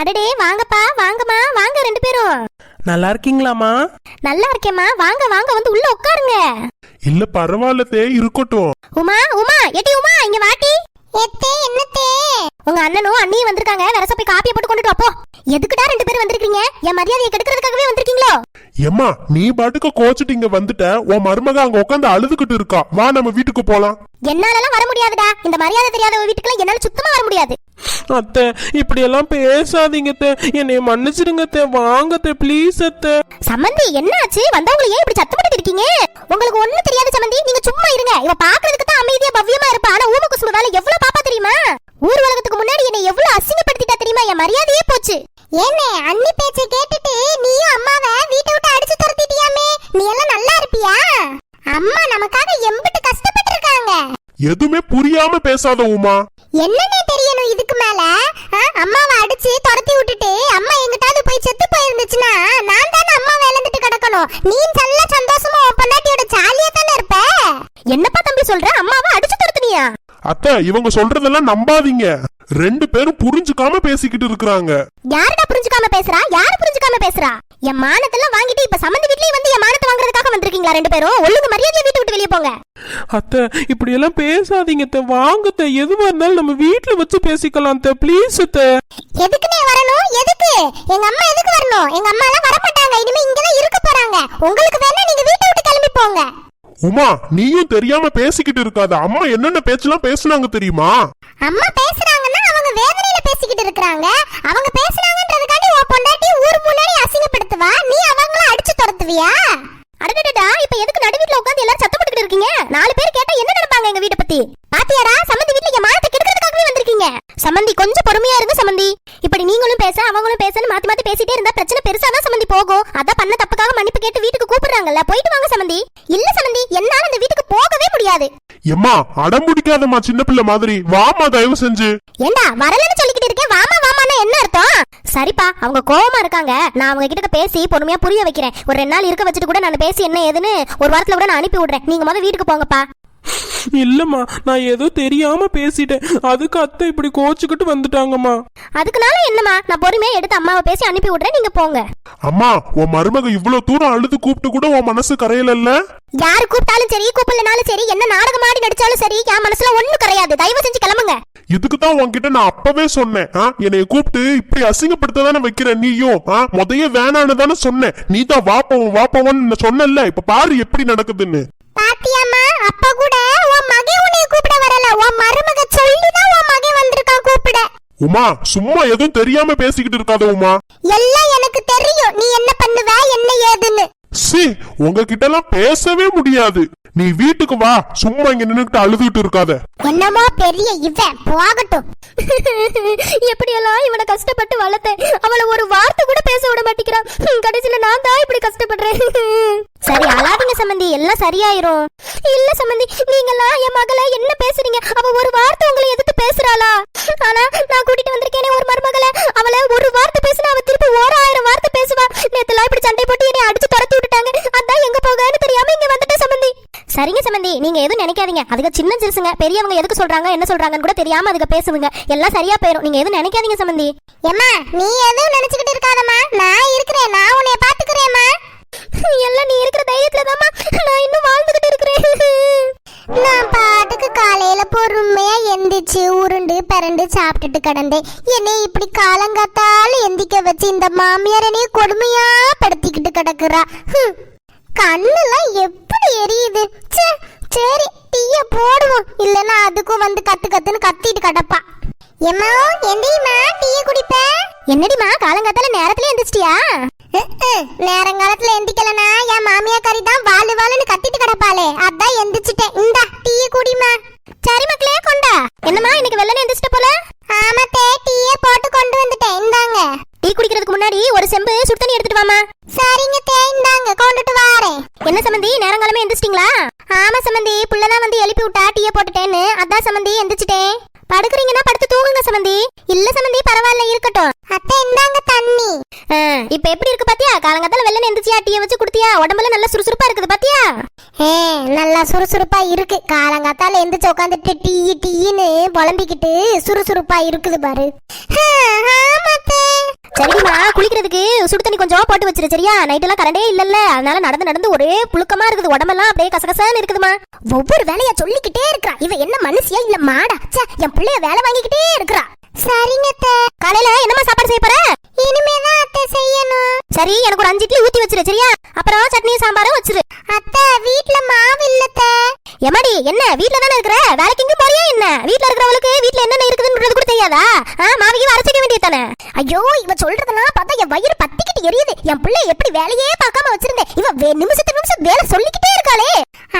அடடே வாங்கப்பா வாங்கம்மா வாங்க ரெண்டு பேரும். நல்லா இருக்கீங்களாம்மா? நல்லா இருக்கேம்மா வாங்க வாங்க வந்து உள்ள உட்காருங்க. இல்ல பரவாயில்ல தே இருக்கட்டும். உமா உமா எட்டி உமா இங்க வாட்டி. எத்தே என்னத்தே? உங்க அண்ணனும் அண்ணியும் வந்திருக்காங்க வரச போய் காப்பியை போட்டு கொண்டுட்டு வா, போ. எதுக்குடா ரெண்டு பேரும் வந்திருக்கீங்க என் மரியாதையை கெடுக்கிறதுக்காகவே வந்திருக்கீங்களோ? ஏம்மா நீ பாட்டுக்கு கோச்சிட்டு இங்க வந்துட்ட உன் மருமக அங்க உட்காந்து அழுதுகிட்டு இருக்கா. வா நம்ம வீட்டுக்கு போலாம். என்னாலலாம் வர முடியாதுடா. இந்த மரியாதை தெரியாத வீட்டுக்குலாம் என்னால சுத்தமா வர முடியாது. அத்தை இப்படி எல்லாம் பேசாதீங்க அத்தை. என்னை மன்னிச்சிடுங்க அத்தை. வாங்க அத்தை ப்ளீஸ் அத்தை. சம்மந்தி என்னாச்சு? வந்தவங்களை ஏன் இப்படி சத்தப்பட்டு இருக்கீங்க? உங்களுக்கு ஒண்ணும் தெரியாது சம்மந்தி நீங்க சும்மா இருங்க. இவ பாக்குறதுக்கு தான் அமைதியா பவ்யமா இருப்பா. ஆனா ஊம குசும வேலை எவ்வளவு பாப்பா தெரியுமா? ஊர் உலகத்துக்கு முன்னாடி என்னை எவ்வளவு அசிங்கப்படுத்திட்டா தெரியுமா? என் மரியாதையே போச்சு. ஏனே அண்ணி பேச்சை கேட்டுட்டு நீயும் அம்மாவை வீட்டை விட்டு அடிச்சு துரத்திட்டியாமே. நீ எல்லாம் நல்லா இருப்பியா? அம்மா நமக்காக எம்பிட்டு கஷ்டப்பட்டு இருக்காங்க எதுவுமே புரியாம பேசாத உமா. என்னன்னே தெரியணும் இதுக்கு மேல அம்மாவை அடிச்சு துரத்தி விட்டுட்டு அம்மா எங்கிட்டாவது போய் செத்து போயிருந்துச்சுன்னா நான் தானே அம்மா இழந்துட்டு கிடக்கணும். நீ நல்ல சந்தோஷமா உன் பொண்டாட்டியோட ஜாலியா தானே இருப்ப? என்னப்பா தம்பி சொல்ற? அம்மாவை அடிச்சு துரத்துனியா? அத்தை இவங்க சொல்றதெல்லாம் நம்பாதீங்க. ரெண்டு பேரும் புரிஞ்சுக்காம பேசிக்கிட்டு இருக்கிறாங்க. யாருடா புரிஞ்சுக்காம பேசுறா? யாரு புரிஞ்சுக்காம பேசுறா? என் மானத்தெல்லாம் வாங்கிட்டு இப்ப சம்மந்தி வீட்லயே வந்து என் மானத்தை வாங்குறதுக்காக வந்திருக்கீங்களா ரெண்டு பேரும்? ஒழுங்கு மரியாதையை வீட்டு விட்டு வெளியே போங்க. அத்தை இப்படி எல்லாம் பேசாதீங்க அத்தை. வாங்க அத்தை. எதுவா இருந்தாலும் நம்ம வீட்ல வச்சு பேசிக்கலாம் அத்தை. ப்ளீஸ் அத்தை. எதுக்குனே வரணும்? எதுக்கு? எங்க அம்மா எதுக்கு வரணும்? எங்க அம்மா எல்லாம் வர மாட்டாங்க இனிமே இங்கதான் இருக்க போறாங்க. உங்களுக்கு வேணா நீங்க வீட்டை விட்டு கிளம்பி போங்க. உமா நீயும் தெரியாம பேசிக்கிட்டு இருக்காத. அம்மா என்னென்ன பேச்செல்லாம் பேசுனாங்க தெரியுமா? அம்மா பேசுறாங்கன்னா அவங்க வேதனையில பேசிக்கிட்டு இருக்காங்க அவங்க பேசுறாங்கன்றதுக்காண்டி உன் பொண்டாட்டி ஊர் முன்னாடி அசிங்கப்படுத்துவா? நீ அவங்கள அடிச்சு துரத்துவியா? அடடடா இப்ப எதுக்கு நடு வீட்ல உட்கார்ந்து எல்லாரும் சத்தம் போட்டுக்கிட்டு இருக்கீங்க? நாலு பேர் கேட்டா என்ன நினைப்பாங்க எங்க வீட்டை பத்தி? பாத்தியாடா சம்மந்தி வீட்ல என் மானத்தை கெடுக்கிறதுக்காகவே வந்திருக்கீங்க. சம்மந்தி கொஞ்சம் பொறுமையா இருங்க சம்மந்தி. இப்படி நீங்களும் பேச அவங்களும் பேசன்னு மாத்தி மாத்தி பேசிட்டே இருந்தா பிரச்சனை பெருசா தான் சம்மந்தி போகும். அதான் பண்ண தப்புக்காக மன்னிப்பு கேட்டு வீட்டுக்கு கூப்பிடுறாங்கல்ல. போயிட்டு வாங்க சம்மந்தி இல்ல சம்மந்தி என்னால அந்த வீட்டுக்கு போகவே முடியாது. எம்மா அடம் பிடிக்காதம்மா சின்ன பிள்ளை மாதிரி. வாமா தயவு செஞ்சு. ஏண்டா வரலன்னு சொல்லிக்கிட்டு இருக்கேன். வாமா வாமான்னா என்ன அர்த்தம்? சரிப்பா அவங்க கோவமா இருக்காங்க. நான் அவங்க கிட்ட பேசி பொறுமையா புரிய வைக்கிறேன். ஒரு ரெண்டு நாள் இருக்க வச்சுட்டு கூட நான் பேசி என்ன ஏதுன்னு ஒரு வாரத்துல கூட நான் அனுப்பி விடுறேன். நீங்க முதல்ல வீட்டுக்கு போங்கப்பா. இல்லம்மா நான் ஏதோ தெரியாம பேசிட்டேன். அதுக்கு அத்தை இப்படி கோச்சுக்கிட்டு வந்துட்டாங்கம்மா. அதுக்குனால என்னம்மா நான் பொறுமையா எடுத்து அம்மாவை பேசி அனுப்பி விடுறேன் நீங்க போங்க. அம்மா உன் மருமக இவ்வளவு தூரம் அழுது கூப்பிட்டு கூட உன் மனசு கரையலல்ல? யாரு கூப்பிட்டாலும் சரி கூப்பிடலனாலும் சரி என்ன நாடகம் ஆடி நடிச்சாலும் சரி என் மனசுல ஒண்ணும் கிடையாது தயவு செஞ்சு கிளம்புங்க. இதுக்கு தான் உன்கிட்ட நான் அப்பவே சொன்னேன். ஆ, என்னைய கூப்பிட்டு இப்படி அசிங்கப்படுத்த தானே வைக்கிற நீயும்? ஆ, முதைய வேணான்னு தானே சொன்னேன். நீ தான் வாப்பவன் வாப்பவன் சொன்னல இப்ப பாரு எப்படி நடக்குதுன்னு. பாத்தியாமா அப்ப கூட மகன் உன்னை கூப்பிட வரல. உன் மருமக சொல்லிதான் உன் மகன் வந்திருக்கான் கூப்பிட. உமா சும்மா எதுவும் தெரியாம பேசிக்கிட்டு இருக்காத உமா. எல்லாம் எனக்கு தெரியும். நீ என்ன பண்ணுவ என்ன ஏதுன்னு. சி உங்ககிட்ட எல்லாம் பேசவே முடியாது. நீ வீட்டுக்கு வா சும்மா இங்க நின்னுகிட்டு அழுதுகிட்டு இருக்காத. என்னமோ பெரிய இவன் போகட்டும். எப்படியெல்லாம் இவனை கஷ்டப்பட்டு வளர்த்தேன். அவளை ஒரு வார்த்தை கூட பேச விட மாட்டேங்கிறான். கடைசியில நான் தான் இப்படி கஷ்டப்படுறேன். சரி அழாதீங்க சம்பந்தி. எல்லாம் சரியாயிரும். இல்ல சம்பந்தி நீங்கெல்லாம் என் மகளை என்ன பேசுறீங்க? அவ ஒரு வார்த்தை உங்களை எதிர்த்து பேசுறாளா? ஆனா நான் கூட்டிட்டு வந்திருக்கேனே ஒரு மருமகளை. அவளை ஒரு வார்த்தை பேசினா அவ திருப்பி ஆயிரம் வார்த்தை பேசுவா. நேத்துலாம் இப்படி சண்டை போட்டு என்னை அடிச்சு துரத்தி விட்டுட்டாங்க. அதான் எங்க போகன்னு தெரியாம இங்க வந்துட்டேன் சம்பந்தி சரிங்க சம்பந்தி நீங்க எதுவும் நினைக்காதீங்க. அதுக்கு சின்ன சிறுசுங்க. பெரியவங்க எதுக்கு சொல்றாங்க என்ன சொல்றாங்கன்னு கூட தெரியாம அதுக்கு பேசுவீங்க. எல்லாம் சரியா போயிடும் நீங்க எதுவும் நினைக்காதீங்க சம்பந்தி ஏமா நீ எதுவும் நினைச்சுக்கிட்டு இருக்காதம்மா. நான் இருக்கிறேன். நான் உன்னை பாத்துக்கிறேம்மா. எல்லாம் நீ இருக்கிற தைரியத்துல தாம்மா நான் இன்னும் வாழ்ந்துகிட்டு இருக்கிறேன். நான் பாட்டுக்கு காலையில பொறுமையா எந்திரிச்சு உருண்டு பிறண்டு சாப்பிட்டுட்டு கிடந்தேன். என்னை இப்படி காலங்காத்தால எந்திக்க வச்சு இந்த மாமியார் என்னைய கொடுமையா படுத்திக்கிட்டு கிடக்குறா. கண்ணெல்லாம் எப்படி எரியுது? சரி டீய போடுவோம். இல்லனா அதுக்கும் வந்து கத்து கத்துன்னு கத்திட்டு கிடப்பா. எம்மா எந்திரிமா டீய குடிப்ப? என்னடிமா காலங்காத்தால நேரத்துல எந்திரிச்சிட்டியா? நேரங்காலத்துல எந்திக்கலனா என் மாமியா கறி தான் வாலு வாலுன்னு கத்திட்டு கிடப்பாளே. அதான் எந்திரிச்சிட்டேன். இந்தா டீய குடிமா சரி மக்களே கொண்டா. என்னம்மா இன்னைக்கு வெள்ளனே எந்திரிச்சிட்ட போல? ஆமாத்தே டீயே போட்டு கொண்டு வந்துட்டேன். இந்தாங்க. டீ குடிக்கிறதுக்கு முன்னாடி ஒரு செம்பு சுடு தண்ணி எடுத்துட்டு வாமா சரிங்க தே இந்தாங்க. கொண்டுட்டு வாரேன். என்ன சம்பந்தி நேரங்காலமே எந்திரிச்சிட்டீங்களா? ஆமா சம்பந்தி புள்ளதான் வந்து எழுப்பி விட்டா டீயை போட்டுட்டேன்னு. அதான் சம்பந்தி எந்திரிச்சிட்டேன். படுக்குறீங்கன்னா படுத்து தூங்குங்க சம்பந்தி இல்ல சம்பந்தி பரவாயில்ல இருக்கட்டும். அத்தை இந்தாங்க தண்ணி. இப்ப எப்படி இருக்கு பாத்தியா? காலங்காத்தால வெள்ளன எந்திரிச்சியா டீயை வச்சு குடுத்தியா? உடம்புல நல்லா சுறுசுறுப்பா இருக்குது பாத்தியா? நல்லா சுறுசுறுப்பா இருக்கு. காலங்காத்தால எந்திரிச்சு உட்காந்துட்டு டீ டீன்னு புலம்பிக்கிட்டு சுறுசுறுப்பா இருக்குது பாரு. ஆமாத்தே. சரிம்மா குளிக்கிறதுக்கு சுடு தண்ணி கொஞ்சம் போட்டு வச்சிரு சரியா? நைட் எல்லாம் கரண்டே இல்லல்ல. அதனால நடந்து நடந்து ஒரே புழுக்கமா இருக்குது. உடம்பெல்லாம் அப்படியே கசகசான்னு இருக்குதுமா ஒவ்வொரு வேலையா சொல்லிக்கிட்டே இருக்கா இவ என்ன மனுஷியா இல்ல மாடா? ச்சே என் பிள்ளைய வேலை வாங்கிக்கிட்டே இருக்கறா. சரிங்க அத்தை. காலையில என்னமா சாப்பாடு செய்ய போற? இனிமேதான் அத்தை செய்யணும். சரி எனக்கு ஒரு அஞ்சு இட்லி ஊத்தி வச்சிரு சரியா? அப்புறம் சட்னி சாம்பாரும் வச்சிரு. அத்தை வீட்ல மாவு இல்ல எமாடி என்ன? வீட்ல தானே இருக்கிற? வேலைக்கு எங்க போறியா என்ன? வீட்ல இருக்கிறவளுக்கு வீட்ல என்னென்ன இருக்குதுன்றது கூட தெரியாதா? ஆ, மாவையும் வர வேண்டியதானே ஐயோ இவ சொல்றதெல்லாம் பார்த்தா என் வயிறு பத்திக்கிட்டு எரியுது. என் பிள்ளை எப்படி வேலையே பார்க்காம வச்சிருந்தேன். இவ வே- நிமிஷத்துக்கு நிமிஷம் வேலை சொல்லிக்கிட்டே இருக்காளே.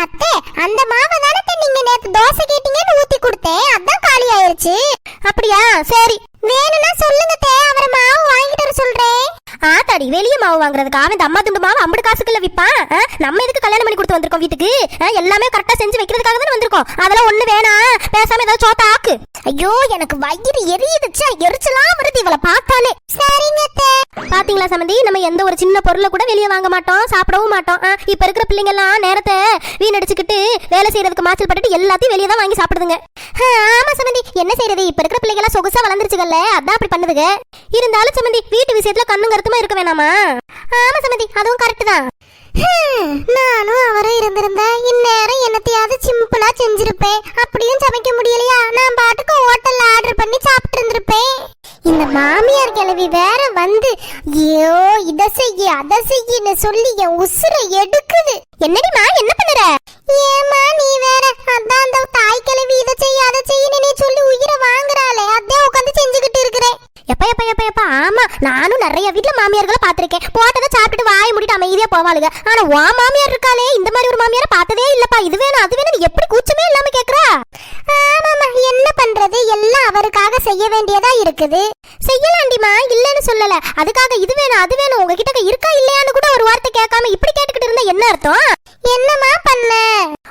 அத்தை அந்த மாவை தானே நீங்க நேத்து தோசை கேட்டீங்கன்னு ஊத்தி கொடுத்தேன். அதான் காலி ஆயிருச்சு அப்படியா? சரி. வேணும்னா சொல்லுங்க தே அவரை மாவு ஆத்தாடி வெளிய மாவு வாங்குறதுக்கு அவன் இந்த அம்மா துண்டு மாவு ஐம்பது காசுக்குள்ள விப்பான். நம்ம எதுக்கு கல்யாணம் பண்ணி கொடுத்து வந்திருக்கோம் வீட்டுக்கு? எல்லாமே கரெக்டா செஞ்சு வைக்கிறதுக்காக தான் வந்திருக்கோம். அதெல்லாம் ஒண்ணு வேணாம். பேசாம ஏதாவது சோத்த ஆக்கு. ஐயோ எனக்கு வயிறு எரியுதுச்சா? எரிச்சலாம் வருது இவளை பார்த்தாலே. சரிங்க பாத்தீங்களா சமந்தி? நம்ம எந்த ஒரு சின்ன பொருளை கூட வெளியே வாங்க மாட்டோம் சாப்பிடவும் மாட்டோம். இப்ப இருக்கிற பிள்ளைங்க எல்லாம் நேரத்தை வீணடிச்சுக்கிட்டு வேலை செய்யறதுக்கு மாச்சல் பட்டுட்டு எல்லாத்தையும் வெளியே தான் வாங்கி சாப்பிடுதுங்க. ஆமா சமந்தி. என்ன செய்யறது இப்ப இருக்கிற பிள்ளைங்க எல்லாம் சொகுசா வளர்ந்துருச்சுகல்ல அதான் அப்படி பண்ணுதுங்க. இருந்தாலும் சமந்தி வீட்டு விஷயத்துல கண்ணுங்கிறது கருத்துமா இருக்க வேணாமா? ஆமா சமதி அதுவும் கரெக்ட் தான். நானும் அவரும் இருந்திருந்தா இந்நேரம் என்னத்தையாவது சிம்பிளா செஞ்சிருப்பேன். அப்படியும் சமைக்க முடியலையா? நான் பாட்டுக்கு ஹோட்டல்ல ஆர்டர் பண்ணி சாப்பிட்டு இருந்திருப்பேன். இந்த மாமியார் கிழவி வேற வந்து ஐயோ இத செய்ய அத செய்யன்னு சொல்லி என் உசுரை எடுக்குது. என்னடிமா என்ன பண்ணுற? ஏமா நீ வேற அதான் அந்த தாய் கிழவி இத செய்ய அத செய்யன்னு நீ சொல்லி உயிரை வாங்குறாளே. அதான் உட்காந்து செஞ்சுக்கிட்டு இருக்கிறேன். எப்ப எப்ப எப்ப ஆமா நானும் நிறைய வீட்டுல மாமியார்களை பாத்திருக்கேன் போட்டதை சாப்பிட்டுட்டு வாயை முடிட்டு அமைதியா போவாளுங்க. ஆனா வா மாமியார் இருக்காளே இந்த மாதிரி ஒரு மாமியார பார்த்ததே இல்லப்பா. இது வேணும் அது வேணும் எப்படி கூச்சமே இல்லாம கேக்குறா? ஆமாமா என்ன பண்றது? எல்லாம் அவருக்காக செய்ய வேண்டியதா இருக்குது. செய்யலாண்டிமா இல்லன்னு சொல்லல. அதுக்காக இது வேணும் அது வேணும். உங்ககிட்ட இருக்கா இல்லையான்னு கூட ஒரு வார்த்தை கேட்காம இப்படி கேட்டுக்கிட்டு இருந்தா என்ன அர்த்தம்? என்னமா பண்ண?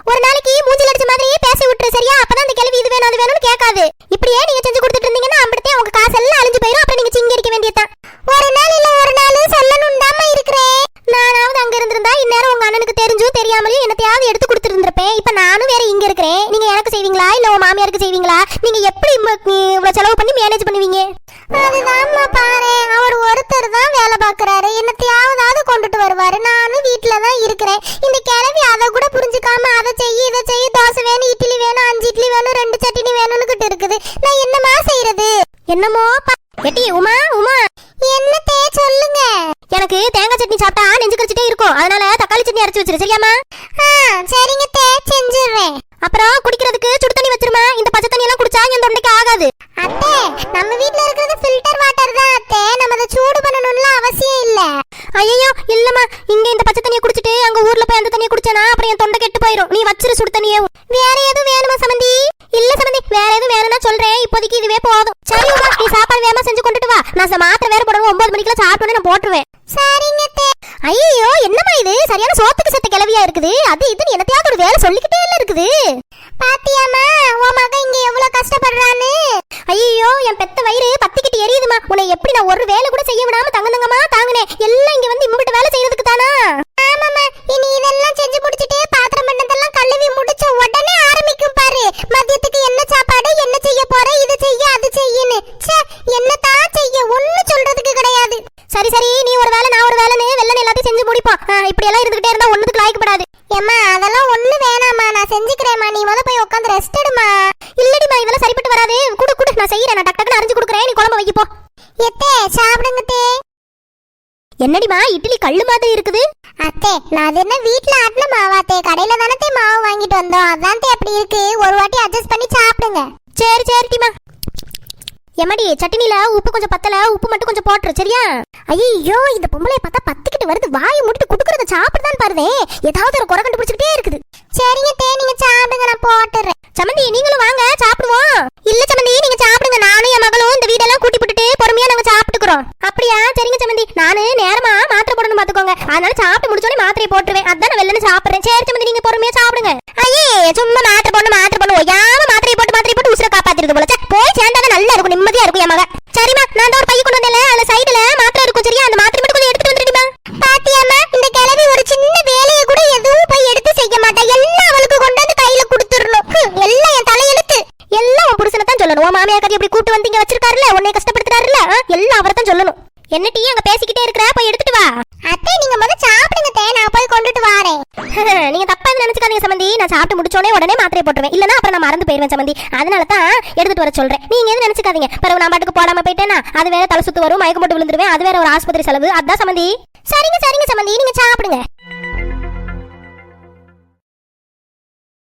ஒரு நாளைக்கு மூஞ்சில அடிச்ச மாதிரி பேசி விட்டுரு சரியா அப்பதான் அந்த கேள்வி இது வேணும் அது வேணும்னு கேட்காது இப்படியே நீங்க செஞ்சு கொடுத்துட்டு இருந்தீங்கன்னா அப்படியே உங்க காசு எல்லாம் அழிஞ்சு போயிடும் அப்புறம் நீங்க சிங்கரிக்க வேண்டியதுதான் ஒரு நாள் இல்ல ஒரு நாள் சொல்லணும் தாமா இருக்கிறேன் நானாவது அங்க இருந்திருந்தா இந்நேரம் உங்க அண்ணனுக்கு தெரிஞ்சும் தெரியாமலையும் என்னத்தையாவது எடுத்து கொடுத்துருந்திருப்பேன் இப்ப நானும் வேற இங்க இருக்கிறேன் நீங்க எனக்கு செய்வீங்களா இல்ல உங்க மாமியாருக்கு செய்வீங்களா நீங்க எப்படி இம்ம- இவ்வளவு செலவு பண்ணி மேனேஜ் பண்ணுவீங்க அதுதான்மா பாரு அவர் ஒருத்தர் தான் வேலை பாக்குறாரு என்னத்தையாவதாவது கொண்டுட்டு வருவாரு நானும் வீட்ல தான் இருக்கிறேன் இந்த கிழவி அதை கூட புரிஞ்சுக்காம அதை செய்ய இதை செய்ய தோசை வேணும் இட்லி வேணும் அஞ்சு இட்லி வேணும் ரெண்டு சட்னி வேணும்னு இருக்குது நான் என்னமா செய்யறது என்னமோ எட்டி உமா உமா என்னத்தே சொல்லுங்க எனக்கு தேங்காய் சட்னி சாப்பிட்டா நெஞ்சு கரிச்சிட்டே இருக்கும். அதனால தக்காளி சட்னி அரைச்சு வச்சிரு சரியாமா சரிங்க தே அப்புறம் குடிக்கிறதுக்கு சுடு தண்ணி வச்சிருமா? இந்த பச்சை தண்ணி எல்லாம் குடிச்சா என் தொண்டைக்கு ஆகாது. அத்தை நம்ம வீட்ல இருக்கிறது ஃபில்டர் வாட்டர் தான் அத்தை. நம்ம அதை சூடு பண்ணணும்ல அவசியம் இல்ல. ஐயோ இல்லம்மா. இங்க இந்த பச்சை தண்ணியை குடிச்சிட்டு அங்க ஊர்ல போய் அந்த தண்ணியை குடிச்சேனா அப்புறம் என் தொண்டை கெட்டு போயிடும் நீ வச்சிரு சுடு தண்ணியே. வேற எதுவும் வேணுமா சமந்தி? இல்ல சமந்தி வேற எதுவும் வேணும்னா சொல்றேன். இப்போதைக்கு இதுவே போதும். சரி நீ சாப்பாடு வேகமா செஞ்சு கொண்டுட்டு வா. நான் மாத்திரை வேற போடணும். ஒன்பது மணிக்கெல்லாம் சாப்பிட்டு நான் போட்டுருவேன். உதவியா இருக்குது? அது இது என்னத்தையாவது ஒரு வேலை சொல்லிக்கிட்டே இல்ல இருக்குது. பாத்தியாமா உன் மகன் இங்க எவ்வளவு கஷ்டப்படுறான்னு? ஐயோ என் பெத்த வயிறு பத்திக்கிட்டு எரியுதுமா உன்னை எப்படி நான் ஒரு வேலை கூட செய்ய விடாம தங்க தங்கமா தாங்கினேன். எல்லாம் இங்க வந்து இம்பிட்டு வேலை செய்யறதுக்கு தானா? ஆமாமா இனி இதெல்லாம் செஞ்சு முடிச்சிட்டு பாத்திரம் பண்ணதெல்லாம் கழுவி முடிச்ச உடனே ஆரம்பிக்கும் பாரு. மதியத்துக்கு என்ன சாப்பாடு என்ன செய்ய போற இது செய்ய அது செய்யன்னு. ச்சே என்னதான் செய்ய? ஒண்ணு சொல்றதுக்கு கிடையாது. சரி சரி நீ ஒரு வேலை நான் ஒரு வேலைன்னு வெள்ளனை எல்லாத்தையும் செஞ்சு முடிப்போம் ஆ, இப்படி எல்லாம் இருந்துகிட்டே இருந்தா ஒண்ணுக்கு லாய்க்கப்படாது ஏம்மா அதெல்லாம் ஒண்ணு வேணாம்மா நான் செஞ்சுக்கிறேன்மா நீ முத போய் உட்காந்து ரெஸ்ட் எடுமா இல்லடிமா இதெல்லாம் சரிப்பட்டு வராது குடு குடு நான் செய்யறேன் நான் டக்கு டக்குன்னு அரைஞ்சு கொடுக்குறேன் நீ குழம்பு வைக்க போ எத்தே சாப்பிடுங்க தே என்னடிமா இட்லி கல்லு மாதிரி இருக்குது? அத்தே நான் அது என்ன வீட்ல ஆட்டின மாவாத்தே? கடையில தானே மாவு வாங்கிட்டு வந்தோம். அதான் அப்படி இருக்கு. ஒரு வாட்டி அட்ஜஸ்ட் பண்ணி சாப்பிடுங்க. சரி சரிடிமா எம்மாடி சட்னில உப்பு கொஞ்சம் பத்தல. உப்பு மட்டும் கொஞ்சம் போட்டுரு சரியா? ஐயோ இந்த பொம்பளைய பார்த்தா பத்துக்கிட்டு வருது. வாயை மூடிட்டு குடுக்கறத சாப்பிடுதான் பாருதே. ஏதாவது ஒரு குறை கண்டுபிடிச்சிட்டே இருக்குது. சரிங்க தே நீங்க சாப்பிடுங்க நான் போட்டுறேன் சமந்தி நீங்களும் வாங்க சாப்பிடுவோம் இல்ல சமந்தி நீங்க சாப்பிடுங்க நானும் என் மகளும் இந்த வீடெல்லாம் கூட்டி போட்டுட்டு பொறுமையா நாங்க சாப்பிட்டுக்கிறோம் அப்படியா சரிங்க சமந்தி நானு நேரமா மாத்திரை போடணும் பாத்துக்கோங்க அதனால சாப்பிட்டு முடிச்சோடனே மாத்திரையை போட்டுருவேன் அதான் நான் வெள்ளன சாப்பிடுறேன் சரி சமந்தி நீங்க பொறுமையா சாப்பிடுங்க ஐயே சும்மா மாத்திரை போடணும் மாத்திரை போடணும் ஒய்யாம மாத்திரையை போட்டு மாத்திரையை போட்டு உசுர காப்பாத்திருது போல ச்சே, போய் சேர்ந்தாதான் நல்லா இருக்கும் நிம்மதியா இருக்கும் என் மக சரிம்மா நான் அந்த ஒரு பைய கொண்டு வந்தேன் அதுல சைடுல மாத்திரை இருக்கும் சரியா அந்த மாத்திரை மட்டும் கொஞ்சம் எடுத்துட்டு வந்துடுமா பாத்தியாமா இந்த கிழவி ஒரு சின்ன வேலையை கூட எதுவும் போய் எடுத்து செய்ய மாட்டா எல்லாம் அவளுக்கு கொண்டு வந்து கையில கொடுத்துடணும் ஹம், எல்லாம் என் தலையெழுத்து எல்லாம் உன் புருஷனை தான் சொல்லணும் உன் மாமியார் கதை எப்படி கூட்டு வந்து இங்க வச்சிருக்காருல்ல உன்னை கஷ்டப்படுத்துறாருல்ல ஆ, எல்லாம் அவரை தான் சொல்லணும் என்ன டீ அங்க பேசிக்கிட்டே இருக்கிற போய் எடுத்துட்டு வா அத்தை நீங்க முத சாப்பிடுங்க தே நான் போய் கொண்டுட்டு வரேன் நீங்க தப்பா எதுவும் நினைச்சுக்காதீங்க சமந்தி நான் சாப்பிட்டு முடிச்சோடனே உடனே மாத்திரை போட்டுருவேன். இல்லைனா அப்புறம் நான் மறந்து போயிருவேன் சமந்தி. அதனால தான் எடுத்துட்டு வர சொல்றேன். நீங்க எதுவும் நினைச்சுக்காதீங்க. பிறகு நான் பாட்டுக்கு போடாம போயிட்டேனா அது வேற தலை சுத்து வரும் மயக்கம் போட்டு விழுந்துருவேன். அது வேற ஒரு ஆஸ்பத்திரி செலவு. அதான் சமந்தி. சரிங்க சரிங்க சமந்தி. நீங்க சாப்பிடுங்க.